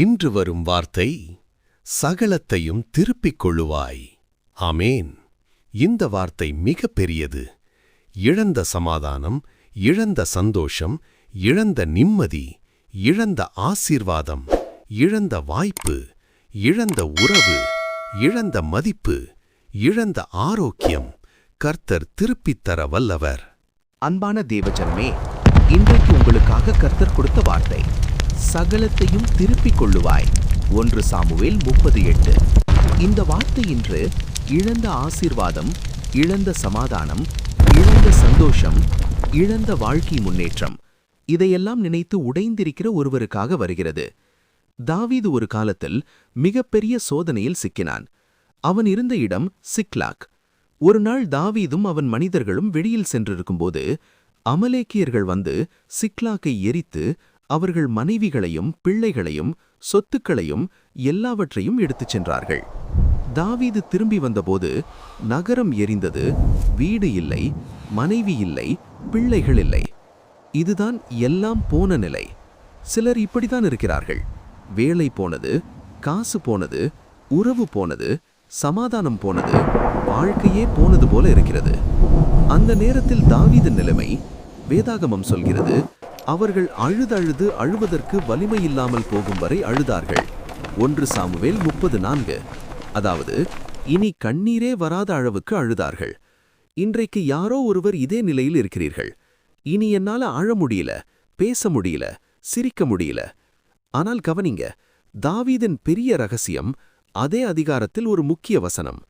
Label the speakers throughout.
Speaker 1: இன்று வரும் வார்த்தை சகலத்தையும் திருப்பிக் கொள்ளுவாய். ஆமேன். இந்த வார்த்தை மிக பெரியது. இழந்த சமாதானம் இழந்த சந்தோஷம் இழந்த நிம்மதி இழந்த ஆசீர்வாதம் இழந்த வாய்ப்பு இழந்த உறவு இழந்த மதிப்பு இழந்த ஆரோக்கியம் கர்த்தர் திருப்பித் தர வல்லவர்.
Speaker 2: அன்பான தேவஜனமே இன்றைக்கு உங்களுக்காக கர்த்தர் கொடுத்த வார்த்தை. சகலத்தையும் திருப்பிக் கொள்ளுவாய். ஒன்று சாமுவேல் முப்பது எட்டு இந்த வார்த்தை இன்று இழந்த ஆசீர்வாதம் இழந்த சமாதானம் இழந்த சந்தோஷம் இழந்த வாழ்க்கை முன்னேற்றம் இதையெல்லாம் நினைத்து உடைந்திருக்கிற ஒருவருக்காக வருகிறது. தாவீது ஒரு காலத்தில் மிகப்பெரிய சோதனையில் சிக்கினான். அவன் இருந்த இடம் சிக்லாக். ஒரு நாள் தாவீதும் அவன் மனிதர்களும் வெளியில் சென்றிருக்கும்போது அமலேக்கியர்கள் வந்து சிக்லாக்கை எரித்து அவர்கள் மனைவிகளையும் பிள்ளைகளையும் சொத்துக்களையும் எல்லாவற்றையும் எடுத்துச் சென்றார்கள். தாவீது திரும்பி வந்தபோது நகரம் எரிந்தது வீடு இல்லை மனைவி இல்லை பிள்ளைகள் இல்லை. இதுதான் எல்லாம் போன நிலை. சிலர் இப்படித்தான் இருக்கிறார்கள். வேலை போனது காசு போனது உறவு போனது சமாதானம் போனது வாழ்க்கையே போனது போல இருக்கிறது. அந்த நேரத்தில் தாவீது நிலைமை வேதாகமம் சொல்கிறது அவர்கள் அழுதழுது அழுவதற்கு வலிமை இல்லாமல் போகும் வரை அழுதார்கள். ஒன்று சாமுவேல் முப்பது நான்கு. அதாவது இனி கண்ணீரே வராத அளவுக்கு அழுதார்கள். இன்றைக்கு யாரோ ஒருவர் இதே நிலையில் இருக்கிறீர்கள். இனி என்னால அழ முடியல பேச முடியல சிரிக்க முடியல. ஆனால் கவனிங்க தாவீதின் பெரிய ரகசியம் அதே அதிகாரத்தில் ஒரு முக்கிய வசனம்.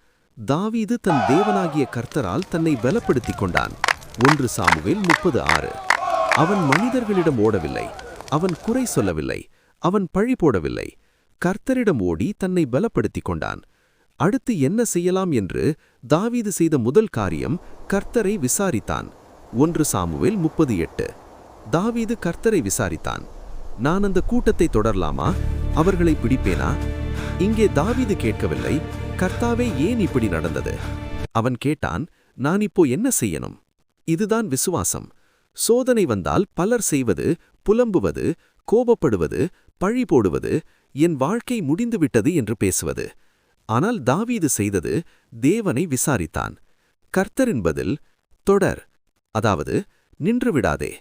Speaker 2: தாவீது தன் தேவனாகிய கர்த்தரால் தன்னை பலப்படுத்திக் கொண்டான். ஒன்று சாமுவேல் முப்பது ஆறு. அவன் மனிதர்களிடம் ஓடவில்லை அவன் குறை சொல்லவில்லை அவன் பழி போடவில்லை. கர்த்தரிடம் ஓடி தன்னை பலப்படுத்திக் கொண்டான். அடுத்து என்ன செய்யலாம் என்று தாவீது செய்த முதல் காரியம் கர்த்தரை விசாரித்தான். ஒன்று சாமுவேல் முப்பது எட்டு. தாவீது கர்த்தரை விசாரித்தான். நான் அந்த கூட்டத்தை தொடரலாமா? அவர்களை பிடிப்பேனா? இங்கே தாவீது கேட்கவில்லை கர்த்தாவே ஏன் இப்படி நடந்தது? அவன் கேட்டான் நான் இப்போ என்ன செய்யணும்? இதுதான் விசுவாசம். சோதனை வந்தால் பலர் செய்வது புலம்புவது கோபப்படுவது பழி போடுவது என் வாழ்க்கை முடிந்துவிட்டது என்று பேசுவது. ஆனால் தாவீது செய்தது தேவனை விசாரித்தான். கர்த்தரின் பதில் தொடர். அதாவது நின்று விடாதே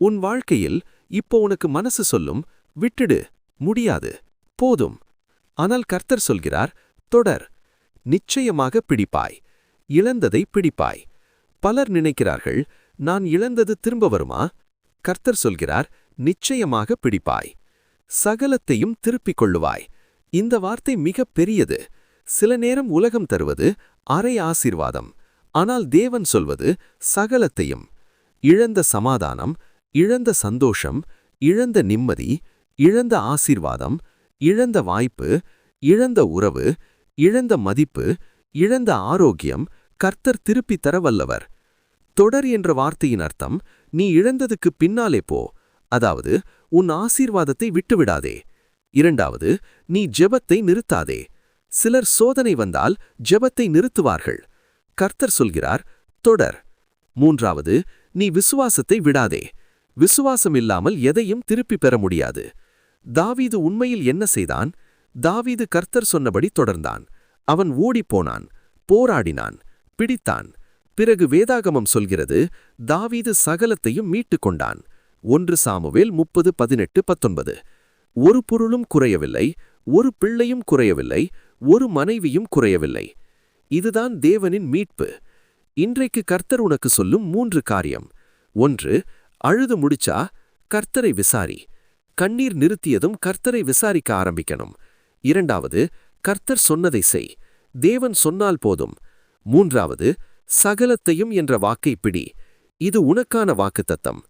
Speaker 2: உன் வாழ்க்கையில் இப்போ உனக்கு மனசு சொல்லும் விட்டுடு. முடியாது. போதும். ஆனால் கர்த்தர் சொல்கிறார் தொடர். நிச்சயமாக பிடிப்பாய். இழந்ததை பிடிப்பாய். பலர் நினைக்கிறார்கள் நான் இழந்தது திரும்ப வருமா? கர்த்தர் சொல்கிறார் நிச்சயமாக பிடிப்பாய். சகலத்தையும் திருப்பிக் கொள்ளுவாய். இந்த வார்த்தை மிக பெரியது. சில நேரம் உலகம் தருவது அரை ஆசீர்வாதம். ஆனால் தேவன் சொல்வது சகலத்தையும். இழந்த சமாதானம் இழந்த சந்தோஷம் இழந்த நிம்மதி இழந்த ஆசீர்வாதம் இழந்த வாய்ப்பு இழந்த உறவு இழந்த மதிப்பு இழந்த ஆரோக்கியம் கர்த்தர் திருப்பித் தர வல்லவர் தொடர் என்ற வார்த்தையின் அர்த்தம் நீ இழந்ததுக்கு பின்னாலே போ. அதாவது உன் ஆசீர்வாதத்தை விட்டுவிடாதே. இரண்டாவது நீ ஜெபத்தை நிறுத்தாதே. சிலர் சோதனை வந்தால் ஜெபத்தை நிறுத்துவார்கள். கர்த்தர் சொல்கிறார் தொடர். மூன்றாவது நீ விசுவாசத்தை விடாதே. விசுவாசம் இல்லாமல் எதையும் திருப்பி பெற முடியாது. தாவீது உண்மையில் என்ன செய்தான்? தாவீது கர்த்தர் சொன்னபடி தொடர்ந்தான். அவன் ஓடிப்போனான் போராடினான் பிடித்தான். பிறகு வேதாகமம் சொல்கிறது தாவீது சகலத்தையும் மீட்டுக் கொண்டான் ஒன்று சாமுவேல் முப்பது பதினெட்டு பத்தொன்பது. ஒரு பொருளும் குறையவில்லை ஒரு பிள்ளையும் குறையவில்லை ஒரு மனைவியும் குறையவில்லை. இதுதான் தேவனின் மீட்பு. இன்றைக்கு கர்த்தர் உனக்கு சொல்லும் மூன்று காரியம். ஒன்று அழுது முடிச்சா கர்த்தரை விசாரி. கண்ணீர் நிறுத்தியதும் கர்த்தரை விசாரிக்க ஆரம்பிக்கணும். இரண்டாவது கர்த்தர் சொன்னதை செய். தேவன் சொன்னால் போதும். மூன்றாவது சகலத்தையும் என்ற வாக்கை பிடி. இது உனக்கான வாக்குத்தத்தம்.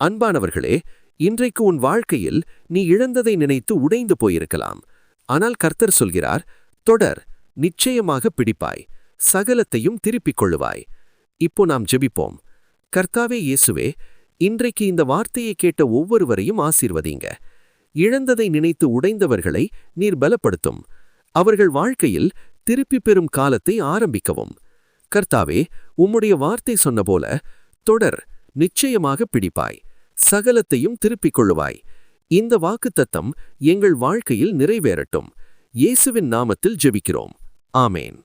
Speaker 2: அன்பானவர்களே இன்றைக்கு உன் வாழ்க்கையில் நீ இழந்ததை நினைத்து உடைந்து போயிருக்கலாம். ஆனால் கர்த்தர் சொல்கிறார் தொடர் நிச்சயமாக பிடிப்பாய். சகலத்தையும் திருப்பிக் கொள்ளுவாய். இப்போ நாம் ஜெபிப்போம். கர்த்தாவே இயேசுவே இன்றைக்கு இந்த வார்த்தையை கேட்ட ஒவ்வொருவரையும் ஆசீர்வதிங்க. இழந்ததை நினைத்து உடைந்தவர்களை நீர் பலப்படுத்தும். அவர்கள் வாழ்க்கையில் திருப்பி பெறும் காலத்தை ஆரம்பிக்கவும். கர்த்தாவே உம்முடைய வார்த்தை சொன்னபோல தொடர் நிச்சயமாக பிடிப்பாய் சகலத்தையும் திருப்பிக் கொள்ளுவாய். இந்த வாக்குத்தத்தம் எங்கள் வாழ்க்கையில் நிறைவேறட்டும். இயேசுவின் நாமத்தில் ஜெபிக்கிறோம். ஆமேன்.